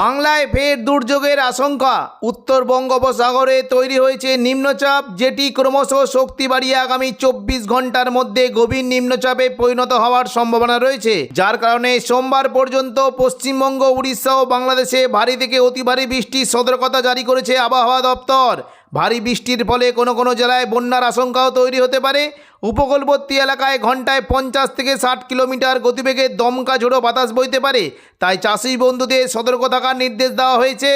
বাংলায় ফের দুর্যোগের আশঙ্কা। উত্তর বঙ্গোপসাগরে তৈরি হয়েছে নিম্নচাপ, যেটি ক্রমশ শক্তি বাড়িয়ে আগামী চব্বিশ ঘণ্টার মধ্যে গভীর নিম্নচাপে পরিণত হওয়ার সম্ভাবনা রয়েছে। যার কারণে সোমবার পর্যন্ত পশ্চিমবঙ্গ, উড়িষ্যা ও বাংলাদেশে ভারী থেকে অতি ভারী বৃষ্টির সতর্কতা জারি করেছে আবহাওয়া দপ্তর। ভারী বৃষ্টির ফলে কোনো কোনো জেলায় বন্যার আশঙ্কাও তৈরি হতে পারে। উপকূলবর্তী এলাকায় ঘন্টায় পঞ্চাশ থেকে ষাট কিলোমিটার গতিবেগে দমকা ঝোড়ো বাতাস বইতে পারে। তাই চাষি বন্ধুদের সতর্ক থাকার নির্দেশ দেওয়া হয়েছে।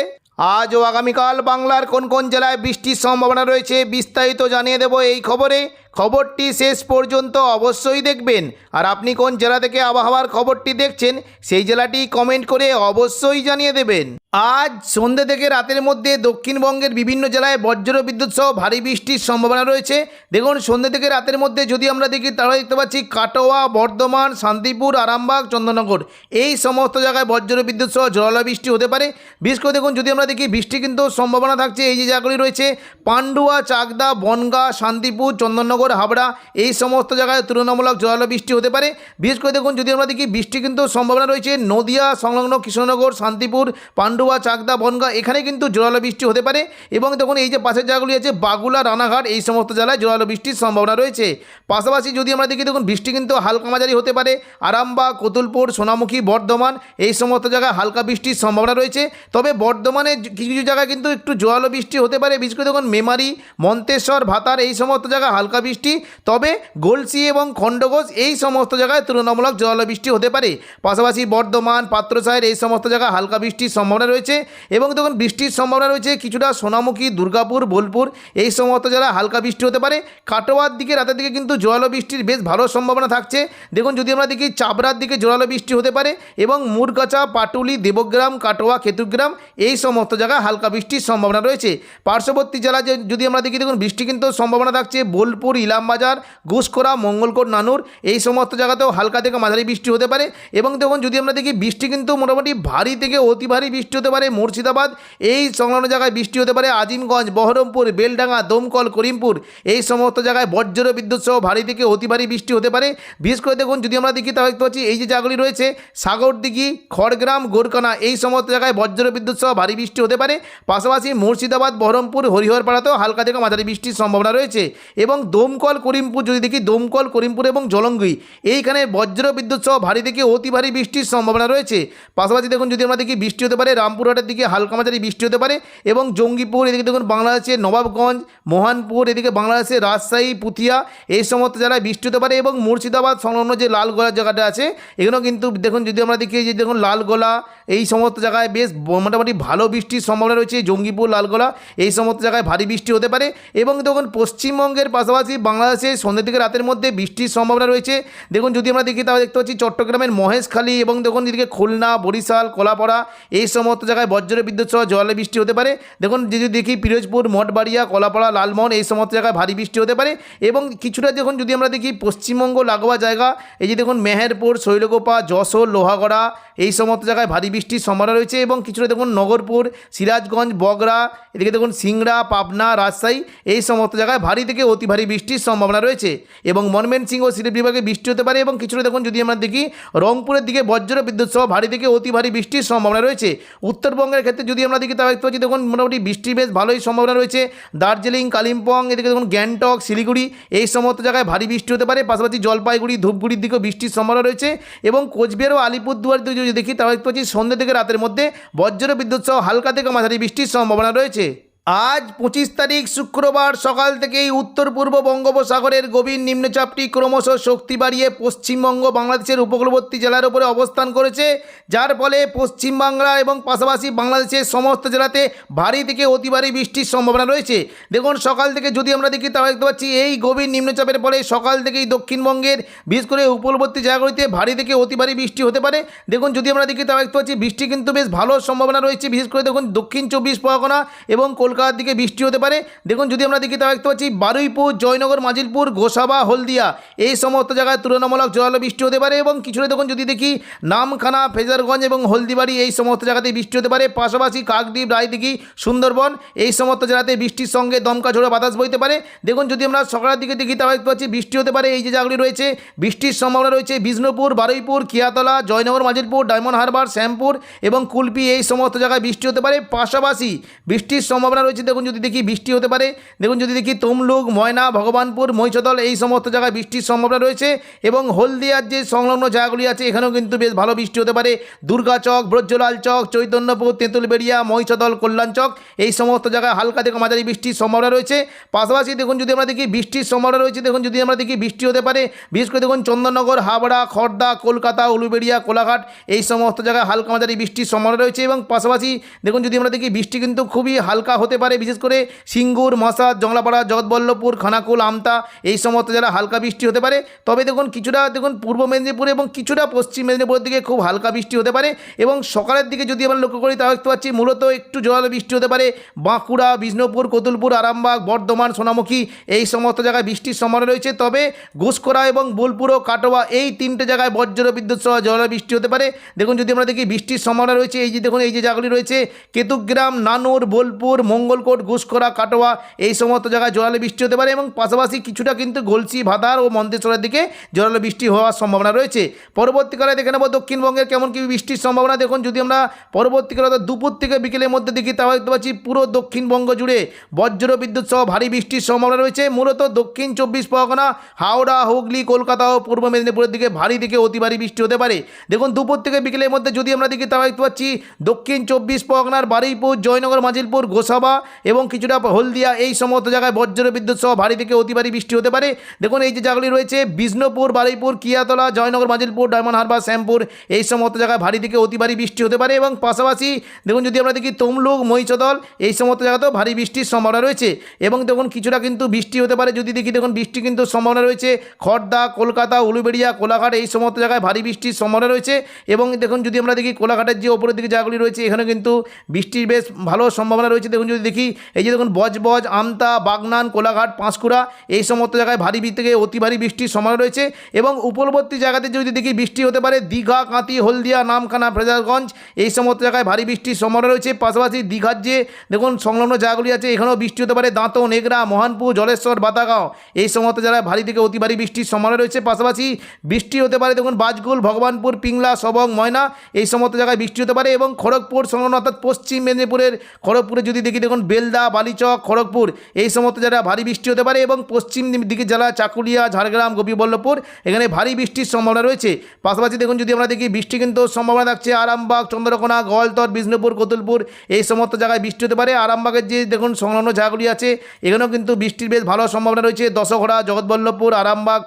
আজ ও আগামীকাল বাংলার কোন কোন জেলায় বৃষ্টির সম্ভাবনা রয়েছে বিস্তারিত জানিয়ে দেব এই খবরে। খবরটি শেষ পর্যন্ত অবশ্যই দেখবেন। আর আপনি কোন জেলা থেকে আবহাওয়ার খবরটি দেখছেন, সেই জেলাটি কমেন্ট করে অবশ্যই জানিয়ে দেবেন। আজ সন্ধ্যে থেকে রাতের মধ্যে দক্ষিণবঙ্গের বিভিন্ন জেলায় বজ্র বিদ্যুৎ সহ ভারী বৃষ্টির সম্ভাবনা রয়েছে। দেখুন সন্ধ্যে থেকে রাতের মধ্যে যদি আমরা দেখি, তাহলে দেখতে পাচ্ছি কাটোয়া, বর্ধমান, শান্তিপুর, আরামবাগ, চন্দননগর। এই সমস্ত জায়গায় বজ্র বিদ্যুৎ সহ জলালা বৃষ্টি হতে পারে। বিশেষ করে দেখুন, যদি আমরা দেখি, বৃষ্টি কিন্তু সম্ভাবনা থাকছে এই যে জায়গাগুলি রয়েছে। পান্ডুয়া, চাকদা, বনগা, শান্তিপুর, চন্দননগর হাবড়া এই সমস্ত জায়গায় তুলনামূলক জলালো বৃষ্টি হতে পারে। বিশেষ করে দেখুন যদি আমরা দেখি বৃষ্টি কিন্তু সম্ভাবনা রয়েছে, নদিয়া, সংলগ্ন কৃষ্ণনগর, শান্তিপুর, পান্ডুয়া, চাকদা, বনগা, এখানে কিন্তু জোরালো বৃষ্টি হতে পারে। এবং দেখুন, এই যে পাশের জায়গাগুলি আছে, বাগুলা, রানাঘাট, এই সমস্ত জেলায় জোরালো বৃষ্টির সম্ভাবনা রয়েছে। পাশাপাশি যদি আমরা দেখি, দেখুন, বৃষ্টি কিন্তু হালকা মাঝারি হতে পারে। আরামবাগ, কতুলপুর, সোনামুখী, বর্ধমান, এই সমস্ত জায়গায় হালকা বৃষ্টির সম্ভাবনা রয়েছে। তবে বর্ধমানে কিছু কিছু জায়গায় কিন্তু একটু জোয়ালো বৃষ্টি হতে পারে। বিশেষ করে দেখুন, মেমারি, মন্তেশ্বর, ভাতার এই সমস্ত জায়গায় হালকা বৃষ্টি, তবে গলসি এবং খণ্ডঘোষ এই সমস্ত জায়গায় তুলনামূলক বৃষ্টি হতে পারে। পাশাপাশি বর্ধমান, পাত্রসাহের এই সমস্ত জায়গায় হালকা বৃষ্টির সম্ভাবনা রয়েছে এবং দেখুন, বৃষ্টির সম্ভাবনা রয়েছে কিছুটা সোনামুখী, দুর্গাপুর, বোলপুর, এই সমস্ত জায়গায় হালকা বৃষ্টি হতে পারে। কাটোয়ার দিকে, রাতের দিকে কিন্তু জোয়ালো বৃষ্টির বেশ ভালো সম্ভাবনা থাকছে। দেখুন, যদি আমরা দেখি চাবড়ার দিকে জোরালো বৃষ্টি হতে পারে এবং মুরগাছা, পাটুলি, দেবগ্রাম, কাটোয়া খেতুগ্রাম এই সমস্ত জায়গায় হালকা বৃষ্টির সম্ভাবনা রয়েছে। পার্শ্ববর্তী জেলা যদি আমরা দেখি, দেখুন, বৃষ্টি কিন্তু সম্ভাবনা থাকছে। বোলপুর ইলামবাজার ঘুষখোরা, মঙ্গলকোট, নানুর, এই সমস্ত জায়গাতেও হালকা থেকে মাঝারি বৃষ্টি হতে পারে। এবং দেখুন, যদি আমরা দেখি, বৃষ্টি কিন্তু মোটামুটি ভারী থেকে অতি ভারী বৃষ্টি হতে পারে মুর্শিদাবাদ। এই সংলগ্ন জায়গায় বৃষ্টি হতে পারে আজিমগঞ্জ, বহরমপুর, বেলডাঙ্গা, দমকল, করিমপুর। এই সমস্ত জায়গায় বজ্র বিদ্যুৎ সহ ভারী থেকে অতি ভারী বৃষ্টি হতে পারে। বিশেষ করে দেখুন, যদি আমরা দেখি, তাহলে দেখতে পাচ্ছি, এই যে জায়গাগুলি রয়েছে, সাগরদিঘি, খড়গ্রাম গোরকানা এই সমস্ত জায়গায় বজ্র বিদ্যুৎ সহ ভারী বৃষ্টি হতে পারে। পাশাপাশি মুর্শিদাবাদ, বহরমপুর, হরিহরপাড়াতেও হালকা থেকে মাঝারি বৃষ্টির সম্ভাবনা রয়েছে। এবং দমকল, করিমপুর, যদি দেখি দমকল, করিমপুর এবং জলঙ্গি, এইখানে বজ্র বিদ্যুৎ সহ ভারী থেকে অতি ভারী বৃষ্টির সম্ভাবনা রয়েছে। পাশাপাশি দেখুন, যদি আমরা দেখি বৃষ্টি হতে পারে রামপুরহাটের দিকে, হালকা মাঝারি বৃষ্টি হতে পারে এবং জঙ্গিপুর, এদিকে দেখুন বাংলাদেশের নবাবগঞ্জ, মোহানপুর, এদিকে বাংলাদেশের রাজশাহী, পুথিয়া, এই সমস্ত জায়গায় বৃষ্টি হতে পারে এবং মুর্শিদাবাদ, সংলগ্ন যে লালগোলার জায়গাটা আছে এগুলো কিন্তু দেখুন, যদি আমরা দেখি যে দেখুন লালগোলা এই সমস্ত জায়গায় বেশ মোটামুটি ভালো বৃষ্টির সম্ভাবনা রয়েছে, জঙ্গিপুর, লালগোলা, এই সমস্ত জায়গায় ভারী বৃষ্টি হতে পারে। এবং দেখুন, পশ্চিমবঙ্গের পাশাপাশি বাংলাদেশে সন্ধ্যে থেকে রাতের মধ্যে বৃষ্টির সম্ভাবনা রয়েছে। দেখুন, যদি আমরা দেখি, তাহলে দেখতে পাচ্ছি চট্টগ্রামের মহেশখালী এবং দেখুন, এদিকে খুলনা, বরিশাল, কলাপাড়া, এই সমস্ত জায়গায় বজ্র বিদ্যুৎ সহ জলে বৃষ্টি হতে পারে। দেখুন, যদি দেখি, পিরোজপুর, মঠবাড়িয়া, কলাপাড়া, লালমোহন, এই সমস্ত জায়গায় ভারী বৃষ্টি হতে পারে। এবং কিছুটা দেখুন, যদি আমরা দেখি, পশ্চিমবঙ্গ লাগোয়া জায়গা, এই যে দেখুন, মেহেরপুর শৈলগোপা যশোর, লোহাগড়া, এই সমস্ত জায়গায় ভারী বৃষ্টির সম্ভাবনা রয়েছে এবং কিছুটা দেখুন নগরপুর, সিরাজগঞ্জ বগরা এদিকে দেখুন সিংড়া, পাবনা, রাজশাহী, এই সমস্ত জায়গায় ভারী থেকে অতি ভারী বৃষ্টির সম্ভাবনা রয়েছে এবং ময়মনসিংহ ও সিলেট বিভাগে বৃষ্টি হতে পারে এবং কিছুটা দেখুন যদি আমরা দেখি রংপুরের দিকে বজ্র বিদ্যুৎ সহ ভারী থেকে অতি ভারী বৃষ্টির সম্ভাবনা রয়েছে। উত্তরবঙ্গের ক্ষেত্রে যদি আমরা দেখি তাহলে দেখতে পাচ্ছি দেখুন মোটামুটি বৃষ্টির বেশ ভালোই সম্ভাবনা রয়েছে। দার্জিলিং, কালিম্পং, এদিকে দেখুন গ্যাংটক, শিলিগুড়ি, এই সমস্ত জায়গায় ভারী বৃষ্টি হতে পারে। পাশাপাশি জলপাইগুড়ি, ধূপগুড়ির দিকেও বৃষ্টির সম্ভাবনা রয়েছে এবং কোচবিহার ও আলিপুরদুয়ার যদি দেখি তাহলে দেখতে পাচ্ছি সন্ধ্যে থেকে রাতের মধ্যে বজ্র বিদ্যুৎ সহ হালকা থেকে মাঝারি বৃষ্টির সম্ভাবনা রয়েছে। আজ পঁচিশ তারিখ শুক্রবার সকাল থেকেই উত্তর পূর্ব বঙ্গোপসাগরের গভীর নিম্নচাপটি ক্রমশ শক্তি বাড়িয়ে পশ্চিমবঙ্গ, বাংলাদেশের উপকূলবর্তী জেলার উপরে অবস্থান করেছে। যার ফলে পশ্চিমবাংলা এবং পাশাপাশি বাংলাদেশের সমস্ত জেলাতে ভারী থেকে অতি ভারী বৃষ্টির সম্ভাবনা রয়েছে। দেখুন, সকাল থেকে যদি আমরা দেখি, তাহলে দেখতে পাচ্ছি এই গভীর নিম্নচাপের ফলে সকাল থেকেই দক্ষিণবঙ্গের, বিশেষ করে উপকূলবর্তী জায়গাগুলিতে ভারী থেকে অতি ভারী বৃষ্টি হতে পারে। দেখুন, যদি আমরা দেখি, তাহলে দেখতে পাচ্ছি বৃষ্টি কিন্তু বেশ ভালো সম্ভাবনা রয়েছে। বিশেষ করে দেখুন, দক্ষিণ চব্বিশ পরগনা এবং কলকাতার দিকে বৃষ্টি হতে পারে। দেখুন, যদি আমরা দেখি, তাহলে দেখতে পাচ্ছি বারুইপুর, জয়নগর, মাজিলপুর, গোসাবা, হলদিয়া, এই সমস্ত জায়গায় তুলনামূলক জোরালো বৃষ্টি হতে পারে এবং কিছুটা দেখুন, যদি দেখি নামখানা, ফেজারগঞ্জ এবং হলদিবাড়ি, এই সমস্ত জায়গাতে বৃষ্টি হতে পারে। পাশাপাশি কাকদ্বীপ, রায়দিঘি, সুন্দরবন, এই সমস্ত জায়গাতে বৃষ্টির সঙ্গে দমকা ঝোড়ো বাতাস বইতে পারে। দেখুন, যদি আমরা সকালের দিকে দেখি, তাহলে দেখতে পাচ্ছি বৃষ্টি হতে পারে। এই যে জায়গাগুলি রয়েছে, বৃষ্টির সম্ভাবনা রয়েছে বিষ্ণুপুর, বারুইপুর কিয়াতলা জয়নগর, মাজিলপুর, ডায়মন্ড হারবার, শ্যামপুর এবং কুলপি, এই সমস্ত জায়গায় বৃষ্টি হতে পারে। পাশাপাশি বৃষ্টির সম্ভাবনা রয়েছে, দেখুন যদি দেখি বৃষ্টি হতে পারে, দেখুন যদি দেখি তমলুক, ময়না, ভগবানপুর মহিষদল এই সমস্ত জায়গায় বৃষ্টির সম্ভাবনা রয়েছে এবং হলদিয়ার যে সংলগ্ন জায়গাগুলি আছে, এখানেও কিন্তু বেশ ভালো বৃষ্টি হতে পারে। দুর্গাচক ব্রজলাল চক, চৈতন্যপুর, তেঁতুলবেড়িয়া মহিষদল কল্যাণ চক, এই সমস্ত জায়গায় হালকা থেকে মাঝারি বৃষ্টির সম্ভাবনা রয়েছে। পাশাপাশি দেখুন যদি আমরা দেখি বৃষ্টির সম্ভাবনা রয়েছে, দেখুন যদি আমরা দেখি বৃষ্টি হতে পারে, বিশেষ করে দেখুন চন্দননগর, হাবড়া খড়দা কলকাতা, উলুবেড়িয়া, কোলাঘাট, এই সমস্ত জায়গায় হালকা মাঝারি বৃষ্টির সম্ভাবনা রয়েছে এবং পাশাপাশি দেখুন যদি আমরা দেখি বৃষ্টি কিন্তু খুবই হালকা হতে পারে, বিশেষ করে সিঙ্গুর মশাদ জংলাপাড়া জগৎবল্লভপুর, খানাকুল, আমতা, এই সমস্ত জায়গায় হালকা বৃষ্টি হতে পারে। তবে দেখুন, কিছুটা দেখুন, পূর্ব মেদিনীপুর এবং কিছুটা পশ্চিম মেদিনীপুরের দিকে খুব হালকা বৃষ্টি হতে পারে এবং সকালের দিকে যদি আমরা লক্ষ্য করি, তাহলে দেখতে পাচ্ছি মূলত একটু জোরালো বৃষ্টি হতে পারে। বাঁকুড়া, বিষ্ণুপুর, কতুলপুর, আরামবাগ, বর্ধমান, সোনামুখী, এই সমস্ত জায়গায় বৃষ্টির সম্ভাবনা রয়েছে। তবে ঘুষকরা এবং বোলপুর ও কাটোয়া, এই তিনটে জায়গায় বজ্র বিদ্যুৎ সহ জোরালো বৃষ্টি হতে পারে। দেখুন, যদি আমরা দেখি বৃষ্টির সম্ভাবনা রয়েছে, এই যে দেখুন, এই যে জায়গাগুলি রয়েছে, কেতুগ্রাম, নানুর, বোলপুর মঙ্গলকোট ঘুষকরা কাটোয়া এই সমস্ত জায়গায় জোরালো বৃষ্টি হতে পারে এবং পাশাপাশি কিছুটা কিন্তু গলসি ভাদার ও মন্তেশ্বরের দিকে জোরালো বৃষ্টি হওয়ার সম্ভাবনা রয়েছে। পরবর্তীকালে দেখে নেব দক্ষিণবঙ্গের কেমন কি বৃষ্টির সম্ভাবনা। দেখুন, যদি আমরা পরবর্তীকালে দুপুর থেকে বিকেলের মধ্যে দেখি, তাহলে দেখতে পাচ্ছি পুরো দক্ষিণবঙ্গ জুড়ে বজ্র বিদ্যুৎ সহ ভারী বৃষ্টির সম্ভাবনা রয়েছে। মূলত দক্ষিণ চব্বিশ পরগনা, হাওড়া, হুগলি, কলকাতা ও পূর্ব মেদিনীপুরের দিকে ভারী থেকে অতি ভারী বৃষ্টি হতে পারে। দেখুন, দুপুর থেকে বিকেলের মধ্যে যদি আমরা দেখি, তাহলে দেখতে পাচ্ছি দক্ষিণ চব্বিশ পরগনার বারুইপুর, জয়নগর, মাজিলপুর, গোসাবা এবং কিছুটা হলদিয়া, এই সমস্ত জায়গায় বজ্র বিদ্যুৎ সহ ভারী থেকে অতি ভারী বৃষ্টি হতে পারে। দেখুন, এই যে জায়গাগুলি রয়েছে, বিষ্ণুপুর, বারুইপুর, কিয়াতলা, জয়নগর, মাজিলপুর, ডায়মন্ড হারবার, শ্যামপুর, এই সমস্ত জায়গায় ভারী থেকে অতি ভারী বৃষ্টি হতে পারে এবং পাশাপাশি দেখুন, যদি আমরা দেখি তমলুক, মহিষদল, এই সমস্ত জায়গাতেও ভারী বৃষ্টির সম্ভাবনা রয়েছে এবং দেখুন, কিছুটা কিন্তু বৃষ্টি হতে পারে। যদি দেখি, দেখুন, বৃষ্টি কিন্তু সম্ভাবনা রয়েছে। খড়দা কলকাতা, উলুবেড়িয়া, কোলাঘাট, এই সমস্ত জায়গায় ভারী বৃষ্টির সম্ভাবনা রয়েছে এবং দেখুন, যদি আমরা দেখি, কোলাঘাটের যে ওপরের দিকে জায়গাগুলি রয়েছে এখানে কিন্তু বৃষ্টির বেশ ভালো সম্ভাবনা রয়েছে। দেখুন, যদি দেখি, এই যে দেখুন বজবজ আমতা, বাগনান, কোলাঘাট, পাঁশকুড়া, এই সমস্ত জায়গায় ভারী থেকে অতি ভারী বৃষ্টির সম্ভাবনা রয়েছে এবং উপরবর্তী জায়গাতে যদি দেখি বৃষ্টি হতে পারে, দীঘা কাঁতি হলদিয়া, নামখানা ফ্রেজারগঞ্জ এই সমস্ত জায়গায় ভারী বৃষ্টির সম্ভাবনা রয়েছে। পাশাপাশি দীঘার যে দেখুন, সংলগ্ন জায়গাগুলি আছে, এখানেও বৃষ্টি হতে পারে, দাঁতো নেগরা মহানপুর, জলেশ্বর বাতাগাঁও এই সমস্ত জায়গায় ভারী থেকে অতি ভারী বৃষ্টির সম্ভাবনা রয়েছে। পাশাপাশি বৃষ্টি হতে পারে, দেখুন, বাজগুল, ভগবানপুর, পিংলা, সবং, ময়না, এই সমস্ত জায়গায় বৃষ্টি হতে পারে এবং খড়গপুর সংলগ্ন, অর্থাৎ পশ্চিম মেদিনীপুরের খড়গপুরে যদি দেখি দেখুন বেলদা, বালিচক, খড়গপুর। এই সমস্ত জায়গায় ভারী বৃষ্টি হতে পারে এবং পশ্চিম দিকে জেলা চাকুলিয়া, ঝাড়গ্রাম, গোপীবল্লভপুর, এখানে ভারী বৃষ্টির সম্ভাবনা রয়েছে। পাশাপাশি দেখুন, যদি আমরা দেখি, বৃষ্টি কিন্তু সম্ভাবনা থাকছে আরামবাগ, চন্দ্রকোনা, গোয়ালতর, বিষ্ণুপুর, কতুলপুর। এই সমস্ত জায়গায় বৃষ্টি হতে পারে। আরামবাগের যে দেখুন, সংলগ্ন জায়গাগুলি আছে, এখানেও কিন্তু বৃষ্টির বেশ ভালো সম্ভাবনা রয়েছে। দশঘোড়া জগৎবল্লভপুর, আরামবাগ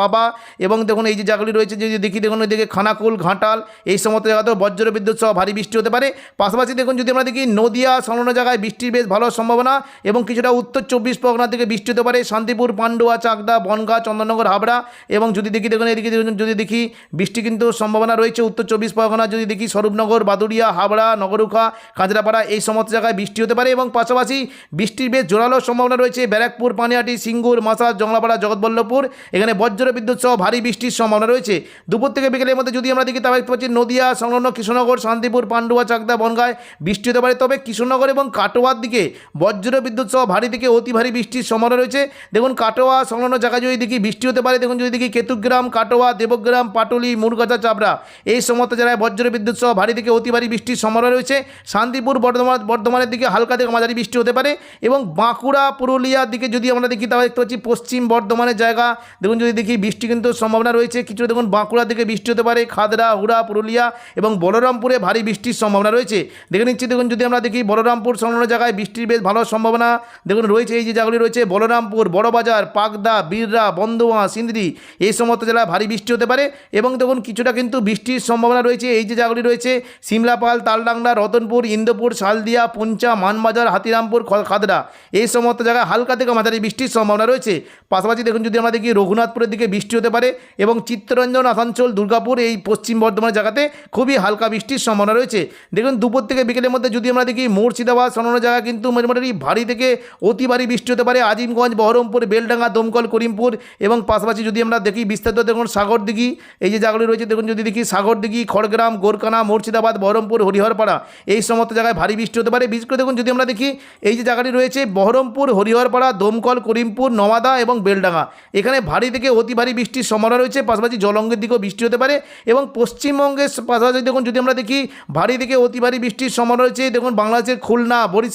পাবা এবং দেখুন, এই যে জায়গাগুলি রয়েছে, যদি দেখি, দেখুন, ওইদিকে খানাকুল, ঘাটাল, এই সমস্ত জায়গাতেও বজ্র বিদ্যুৎ সহ ভারী বৃষ্টি হতে পারে। পাশাপাশি দেখুন, যদি আমরা দেখি, নদিয়া, সংলগ্ন জায়গায় বৃষ্টির বেশ ভালো সম্ভাবনা এবং কিছুটা উত্তর চব্বিশ পরগনা থেকে বৃষ্টি হতে পারে। শান্তিপুর, পান্ডুয়া, চাকদা, বনগাঁ, চন্দননগর, হাবড়া এবং যদি দেখি, দেখুন, এদিকে যদি দেখি, বৃষ্টি কিন্তু সম্ভাবনা রয়েছে। উত্তর চব্বিশ পরগনা যদি দেখি, স্বরূপনগর, বাদুড়িয়া, হাবড়া, নগরুখা, কাঁচরাপাড়া এই সমস্ত জায়গায় বৃষ্টি হতে পারে এবং পাশাপাশি বৃষ্টির বেশ জোরালো সম্ভাবনা রয়েছে। ব্যারাকপুর পানিহাটি সিঙ্গুর, মাসাজ জংলাপাড়া জগৎবল্লভপুর, এখানে বজ্র বিদ্যুৎ সহ ভারী বৃষ্টির সম্ভাবনা রয়েছে। দুপুর থেকে বিকেলের মধ্যে যদি আমরা দেখি তবে দেখতে পাচ্ছি নদিয়া, সংলগ্ন কৃষ্ণনগর শান্তিপুর, পান্ডুয়া, চাকদা, বনগায় বৃষ্টি হতে পারে। তবে কৃষ্ণনগর এবং কাটোয়ার দিকে। বজ্র বিদ্যুৎ সহ ভারী থেকে অতি ভারী বৃষ্টির সম্ভাবনা রয়েছে। দেখুন, কাটোয়া সংলগ্ন জায়গায় যদি দেখি বৃষ্টি হতে পারে, দেখুন যদি দেখি কেতুগ্রাম, কাটোয়া, দেবগ্রাম, পাটুলি মুরগাছা চাপড়া এই সমস্ত জায়গায় বজ্র বিদ্যুৎ সহ ভারী থেকে অতি ভারী বৃষ্টির সম্ভাবনা রয়েছে। শান্তিপুর বর্ধমান, বর্ধমানের দিকে হালকা থেকে মাঝারি বৃষ্টি হতে পারে এবং বাঁকুড়া, পুরুলিয়ার দিকে যদি আমরা দেখি, তাহলে দেখতে পাচ্ছি পশ্চিম বর্ধমানের জায়গা। দেখুন যদি দেখি বৃষ্টি কিন্তু সম্ভাবনা রয়েছে। কিছু দেখুন বাঁকুড়ার দিকে বৃষ্টি হতে পারে, খাদরা হুড়া পুরুলিয়া এবং বলরামপুরে ভারী বৃষ্টির সম্ভাবনা রয়েছে। দেখে নিচ্ছি, দেখুন যদি আমরা দেখি বলরামপুর সংলগ্ন জায়গায় বৃষ্টির বেশ ভালো সম্ভাবনা। দেখুন, রয়েছে এই যে জায়গাগুলি রয়েছে, বলরামপুর, বড়বাজার পাকদা বীররা বন্দুয়া সিন্দ্রি এই সমস্ত জেলায় ভারী বৃষ্টি হতে পারে। এবং দেখুন, কিছুটা কিন্তু বৃষ্টির সম্ভাবনা রয়েছে, এই যে জায়গাগুলি রয়েছে, সিমলাপাল, তালডাংরা, রতনপুর, ইন্দোপুর, শালদিয়া, পুঞ্চা, মানবাজার, হাতিরামপুর খাদরা, এই সমস্ত জায়গায় হালকা থেকে মাঝারি বৃষ্টির সম্ভাবনা রয়েছে। পাশাপাশি দেখুন, যদি আমরা দেখি, রঘুনাথপুরের দিকে বৃষ্টি হতে পারে এবং চিত্তরঞ্জন, আসানসোল, দুর্গাপুর, এই পশ্চিম বর্ধমান জায়গাতে খুবই হালকা বৃষ্টির সম্ভাবনা রয়েছে। দেখুন, দুপুর থেকে বিকেলের মধ্যে যদি আমরা দেখি, মুর্শিদাবাদ সংলগ্ন জায়গায় কিন্তু মোটামুটি ভারী থেকে অতি ভারী বৃষ্টি হতে পারে। আজিমগঞ্জ, বহরমপুর, বেলডাঙ্গা, দমকল, করিমপুর এবং পাশাপাশি যদি আমরা দেখি বিস্তারিত দেখুন সাগরদিঘি এই যে জায়গাগুলি রয়েছে দেখুন যদি দেখি সাগরদিঘি খড়গ্রাম গোরকানা মুর্শিদাবাদ, বহরমপুর, হরিহরপাড়া, এই সমস্ত জায়গায় ভারী বৃষ্টি হতে পারে। বিশেষ করে দেখুন যদি আমরা দেখি এই যে জায়গাটি রয়েছে বহরমপুর, হরিহরপাড়া, দমকল, করিমপুর, নওয়াদা এবং বেলডাঙ্গা। এখানে ভারী থেকে অতি ভারী বৃষ্টির সম্ভাবনা রয়েছে। পাশাপাশি জলঙ্গের দিকেও বৃষ্টি হতে পারে এবং পশ্চিমবঙ্গের পাশাপাশি দেখুন যদি আমরা দেখি ভারী থেকে অতি ভারী বৃষ্টির সম্ভাবনা রয়েছে। দেখুন বাংলাদেশের খুলনা, বরিশাল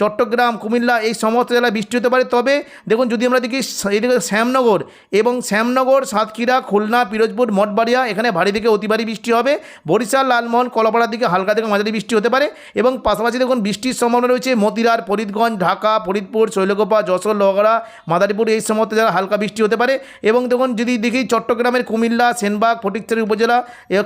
চট্টগ্রাম, কুমিল্লা এই সমস্ত জেলায় বৃষ্টি হতে পারে। তবে দেখুন, যদি আমরা দেখি এদিকে শ্যামনগর এবং শ্যামনগর, সাতক্ষীরা, খুলনা, পিরোজপুর, মঠবাড়িয়া এখানে ভারী থেকে অতি ভারী বৃষ্টি হবে। বরিশাল, লালমোহন, কলাপাড়ার দিকে হালকা থেকে মাঝারি বৃষ্টি হতে পারে এবং পাশাপাশি দেখুন, বৃষ্টির সম্ভাবনা রয়েছে মতিরার ফরিদগঞ্জ, ঢাকা, ফরিদপুর, শৈলকোপা, যশোর, লোহাগড়া, মাদারীপুর এই সমস্ত জায়গায় হালকা বৃষ্টি হতে পারে এবং দেখুন, যদি দেখি চট্টগ্রামের কুমিল্লা, সেনবাগ, ফটিকছড়ি উপজেলা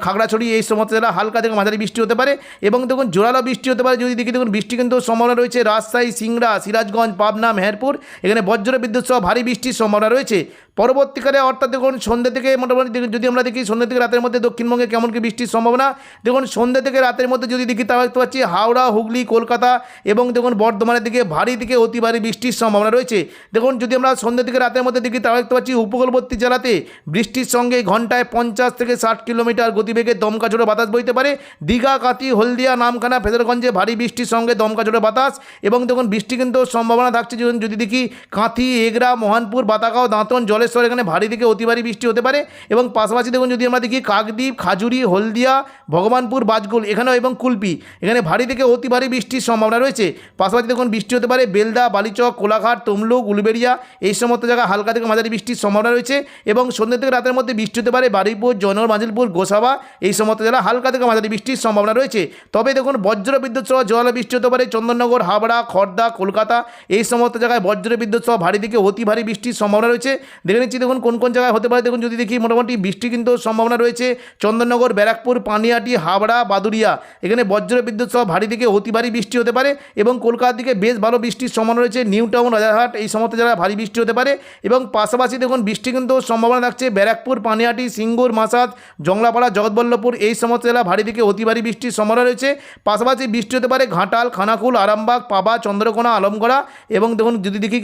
খাগড়াছড়ি এই সমস্ত জেলা হালকা থেকে মাঝারি বৃষ্টি হতে পারে এবং দেখুন, জোরালো বৃষ্টি হতে পারে। যদি দেখি, দেখুন, বৃষ্টি কিন্তু সম্ভাবনা রয়েছে রাজশাহী, সিংড়া, সিরাজগঞ্জ, পাবনা, মেহেরপুর। এখানে বজ্র বিদ্যুৎ সহ ভারী বৃষ্টির সম্ভাবনা রয়েছে। পরবর্তীকালে অর্থাৎ দেখুন, সন্ধ্যে থেকে মোটামুটি যদি আমরা দেখি, সন্ধ্যে থেকে রাতের মধ্যে দক্ষিণবঙ্গে কেমন কি বৃষ্টির সম্ভাবনা, দেখুন, সন্ধ্যে থেকে রাতের মধ্যে যদি দেখি, তাহলে দেখতে পাচ্ছি হাওড়া, হুগলি, কলকাতা এবং দেখুন, বর্ধমানের দিকে ভারী থেকে অতি ভারী বৃষ্টির সম্ভাবনা রয়েছে। দেখুন, যদি আমরা সন্ধ্যে থেকে রাতের মধ্যে দেখি, তাহলে দেখতে পাচ্ছি উপকূলবর্তী জেলাতে বৃষ্টির সঙ্গে ঘন্টায় পঞ্চাশ থেকে ষাট কিলোমিটার গতিবেগে দমকা ঝোড়ো বাতাস বইতে পারে। দীঘা কাতি হলদিয়া, নামখানা ফেদরগঞ্জে ভারী বৃষ্টির সঙ্গে দমকা ঝোড়ো বাতাস এবং দেখুন, বৃষ্টি কিন্তু সম্ভাবনা থাকছে। যদি দেখি, কাঁথি, এগরা, মোহনপুর বাতাকাও দাঁতন জলেশ্বর এখানে ভারী থেকে অতি ভারী বৃষ্টি হতে পারে এবং পাশাপাশি দেখুন যদি আমরা দেখি কাকদ্বীপ, খাজুরি, হলদিয়া, ভগবানপুর, বাজগুল এখানেও এবং কুলপি এখানে ভারী থেকে অতি ভারী বৃষ্টির সম্ভাবনা রয়েছে। পাশাপাশি দেখুন বৃষ্টি হতে পারে বেলদা, বালিচক, কোলাঘাট, তমলুক, উলবেড়িয়া এই সমস্ত জায়গায় হালকা থেকে মাঝারি বৃষ্টির সম্ভাবনা রয়েছে এবং সন্ধ্যে থেকে রাতের মধ্যে বৃষ্টি হতে পারে বারুইপুর জনর মাজিলপুর, গোসাবা এই সমস্ত জেলা হালকা থেকে মাঝারি বৃষ্টির সম্ভাবনা রয়েছে। তবে দেখুন বজ্র বিদ্যুৎ সহ জল বৃষ্টি হতে পারে চন্দননগর, হাবড়া খড়দা কলকাতা এই সমস্ত জায়গায় বজ্র বিদ্যুৎ সহ ভারী থেকে অতি ভারী বৃষ্টির সম্ভাবনা রয়েছে। দেখে নিচ্ছি, দেখুন কোন কোন জায়গায় হতে পারে। দেখুন যদি দেখি মোটামুটি বৃষ্টি কিন্তু সম্ভাবনা রয়েছে। চন্দননগর, ব্যারাকপুর, পানিয়াটি, হাবড়া বাদুরিয়া এখানে বজ্র বিদ্যুৎ সহ ভারী থেকে অতি ভারী বৃষ্টি হতে পারে এবং কলকাতার দিকে বেশ ভালো বৃষ্টির সম্ভাবনা রয়েছে। নিউ টাউন, রাজারহাট, এই সমস্ত জায়গায় ভারী বৃষ্টি হতে পারে এবং পাশাপাশি দেখুন বৃষ্টি কিন্তু সম্ভাবনা থাকছে। ব্যারাকপুর পানিহাটি সিঙ্গুর, মাসাদ, জংলাপাড়া, জগৎবল্লভপুর, এই সমস্ত জেলা ভারী থেকে অতি ভারী বৃষ্টির সম্ভাবনা রয়েছে। পাশাপাশি বৃষ্টি হতে পারে ঘাটাল, খানাকুল, আরামবাগ, পাবা, চন্দ্রকোনা, আলমগড়া এবং দেখুন যদি দেখি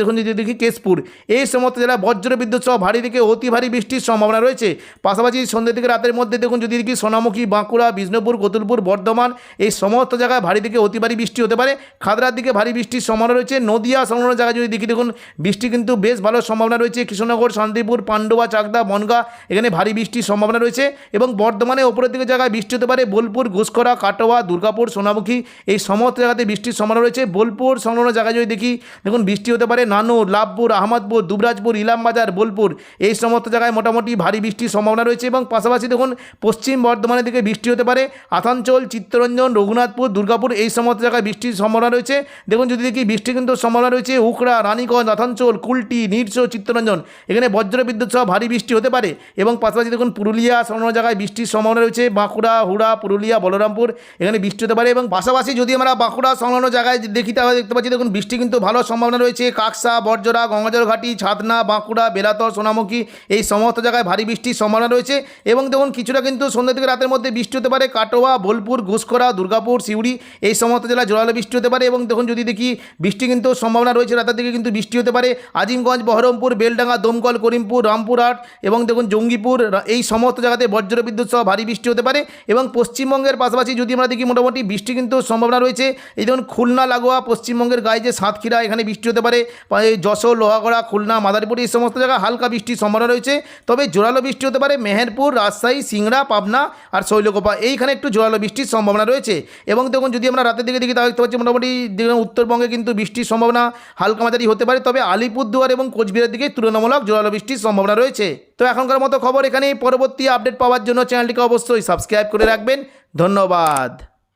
দেখুন যদি দেখি কেশপুর। এই সমস্ত জেলা বজ্র বিদ্যুৎ সহ ভারী থেকে অতি ভারী বৃষ্টির সম্ভাবনা রয়েছে। পাশাপাশি সন্ধ্যে থেকে রাতের মধ্যে দেখুন যদি দেখি সোনামুখী, বাঁকুড়া, বিষ্ণুপুর কতুলপুর বর্ধমান এই সমস্ত জায়গায় ভারী থেকে অতি ভারী বৃষ্টি হতে পারে। খাদরার দিকে ভারী বৃষ্টির সম্ভাবনা রয়েছে। নদিয়া, সংলগ্ন জায়গায় যদি দেখি দেখুন, বৃষ্টি কিন্তু বেশ ভালো সম্ভাবনা রয়েছে। কৃষ্ণনগর, শান্তিপুর, পান্ডুয়া, চাকদা, বনগা এখানে ভারী বৃষ্টির সম্ভাবনা রয়েছে এবং বর্ধমানে ওপরের দিকে জায়গায় বৃষ্টি হতে পারে। বোলপুর ঘুষকরা কাটোয়া, দুর্গাপুর, সোনামুখী এই সমস্ত জায়গাতে বৃষ্টির সম্ভাবনা রয়েছে। বোলপুর, সংলগ্ন জায়গায় যদি দেখি, দেখুন বৃষ্টি হতে পারে। নানুর, লাভপুর, আহমদপুর, দুবরাজপুর ইলামবাজার বোলপুর। এই সমস্ত জায়গায় মোটামুটি ভারী বৃষ্টির সম্ভাবনা রয়েছে এবং পাশাপাশি দেখুন, পশ্চিম বর্ধমানের দিকে বৃষ্টি হতে পারে। আসানসোল, চিত্তরঞ্জন, রঘুনাথপুর, দুর্গাপুর, এই সমস্ত জায়গায় বৃষ্টির সম্ভাবনা রয়েছে। দেখুন, যদি দেখি বৃষ্টি কিন্তু সম্ভাবনা রয়েছে, উখড়া, রানীগঞ্জ, আসানসোল, কুলটি, নিরস, চিত্তরঞ্জন, এখানে বজ্র বিদ্যুৎ সহ ভারী বৃষ্টি হতে পারে। এবং পাশাপাশি দেখুন, পুরুলিয়া সংলগ্ন জায়গায় বৃষ্টির সম্ভাবনা রয়েছে। বাঁকুড়া, হুড়া, পুরুলিয়া, বলরামপুর, এখানে বৃষ্টি হতে পারে। এবং পাশাপাশি যদি আমরা বাঁকুড়া সংলগ্ন জায়গায় দেখি, তাহলে দেখতে পাচ্ছি, দেখুন, বৃষ্টি কিন্তু ভালো সম্ভাবনা রয়েছে। কাকসা বর্জরা গঙ্গাজল ঘাটি, ছাতনা, বাঁকুড়া বেলাতর সোনামুখী এই সমস্ত জায়গায় ভারী বৃষ্টির সম্ভাবনা রয়েছে এবং দেখুন কিছুটা কিন্তু সন্ধ্যা থেকে রাতের মধ্যে বৃষ্টি হতে পারে। কাটোয়া, বোলপুর ঘুষকরা দুর্গাপুর, সিউড়ি এই সমস্ত জেলায় জোরালো বৃষ্টি হতে পারে এবং দেখুন যদি দেখি বৃষ্টি কিন্তু সম্ভাবনা রয়েছে, রাতের দিকে কিন্তু বৃষ্টি হতে পারে। আজিমগঞ্জ, বহরমপুর, বেলডাঙ্গা, দমকল, করিমপুর, রামপুরহাট এবং দেখুন জঙ্গিপুর এই সমস্ত জায়গাতে বজ্র বিদ্যুৎ সহ ভারী বৃষ্টি হতে পারে এবং পশ্চিমবঙ্গের পাশাপাশি যদি আমরা দেখি মোটামুটি বৃষ্টি কিন্তু সম্ভাবনা রয়েছে। এই দেখুন খুলনা, লাগোয়া, পশ্চিমবঙ্গের গায়ে যে সাতক্ষীরা এখানে বৃষ্টি হতে পারে। যশোর, লোহাগড়া, খুলনা, মাদারীপুর এই সমস্ত জায়গায় হালকা বৃষ্টির সম্ভাবনা রয়েছে। তবে জোরালো বৃষ্টি হতে পারে মেহেরপুর, রাজশাহী, সিংড়া, পাবনা আর শৈলকোপা। এইখানে একটু জোরালো বৃষ্টির সম্ভাবনা রয়েছে। এবং দেখুন, যদি আমরা রাতের দিকে দেখি, তাহলে দেখতে পাচ্ছি মোটামুটি উত্তরবঙ্গে কিন্তু বৃষ্টির সম্ভাবনা হালকা মাঝারি হতে পারে। তবে আলিপুরদুয়ার এবং কোচবিহারের দিকে তুলনামূলক জোরালো বৃষ্টির সম্ভাবনা রয়েছে। তো এখনকার মতো খবর এখানেই। পরবর্তী আপডেট পাওয়ার জন্য চ্যানেলটিকে অবশ্যই সাবস্ক্রাইব করে রাখবেন। ধন্যবাদ।